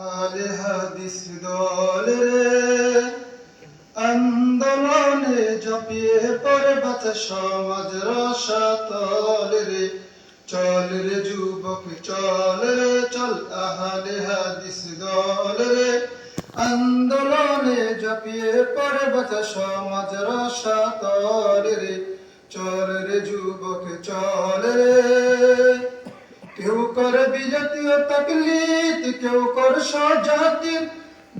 আলে হাদিস দলে আন্দোলনে জপিয়ে পড়ে বাঁচা সমাজ রসাতল রে। চল রে যুবক, চল রে, চল আহালে হাদিস দল রে। আন্দোলনে জপিয়ে পড়ে বাঁচা সমাজ রসাতল রে। চল রে যুবক, চল রে। কেউ করে বিজাতীয় তাকলিদ কেউ করে স্বজাতির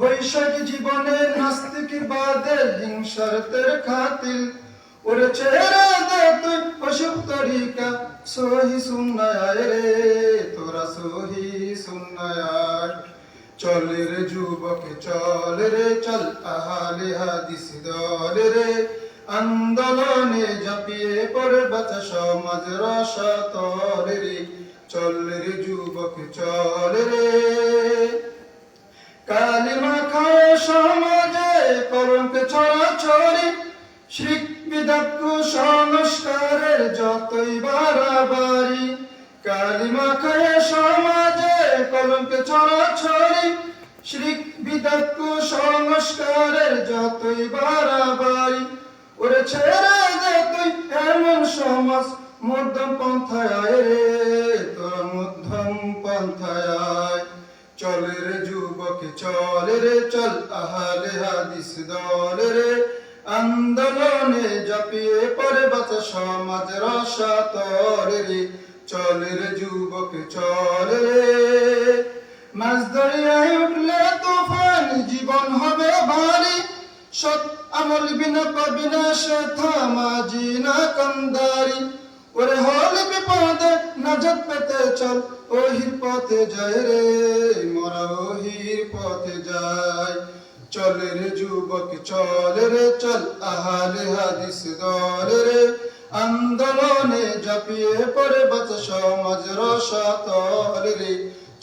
বৈশাখ জীবনে নাস্তিক বাদে হিংসার তের খাতিল ওরে ছেড়ে দে তুই অসুখ তরিকা, সহি সুন্নায় রে, তোরা সহি সুন্নায়। চল রে যুবক, চল রে চল আহালে হাদিস দল রে। আন্দোলনে ঝাঁপিয়ে পড়ে সমাজ রসাতল রে চল রে যুবক, চল রে। কালিমা খায় সমাজে কলঙ্ক ছড়া ছড়ি শ্রিক বিদাত কুসংস্কারের যতই বাড়াবাড়ি কালিমা খায় সমাজে কলঙ্ক ছড়া ছড়ি শ্রিক বিদাত কুসংস্কারের যতই বাড়াবাড়ি, ওরে ছেড়ে দে তুই এমন সমাজ মধ্যম পন্থায় যুবক চল রে, চল আহালে হাদিস দল রে। আন্দোলনে জাপিয়ে পরে সমাজ রসাতর রে। চল রে যুবক চল রে। মাছ দরিয়ায় উঠলে তুফান, জীবন হবে ভারী। সৎ আমল বিনা বিনাশ থামাজি না কন্দারি। নাজাত পেতে চল ওহির পথে যায় রে, মোরা ওহির পথে যায়। চল রে যুবক, চল রে চল, আহালে হাদিস দল রে। আন্দোলনে ঝাঁপিয়ে পড়ে বাঁচ সমাজ রসাতল রে।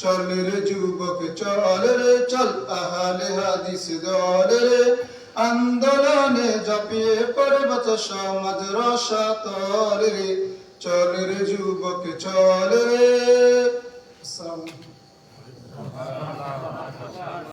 চল রে যুবক, চল রে চল, আহালে হাদিস দল রে। আন্দোলনে ঝাঁপিয়ে পড়ে বাঁচ সমাজ রসাতল রে। চল রে যুবক চল রে।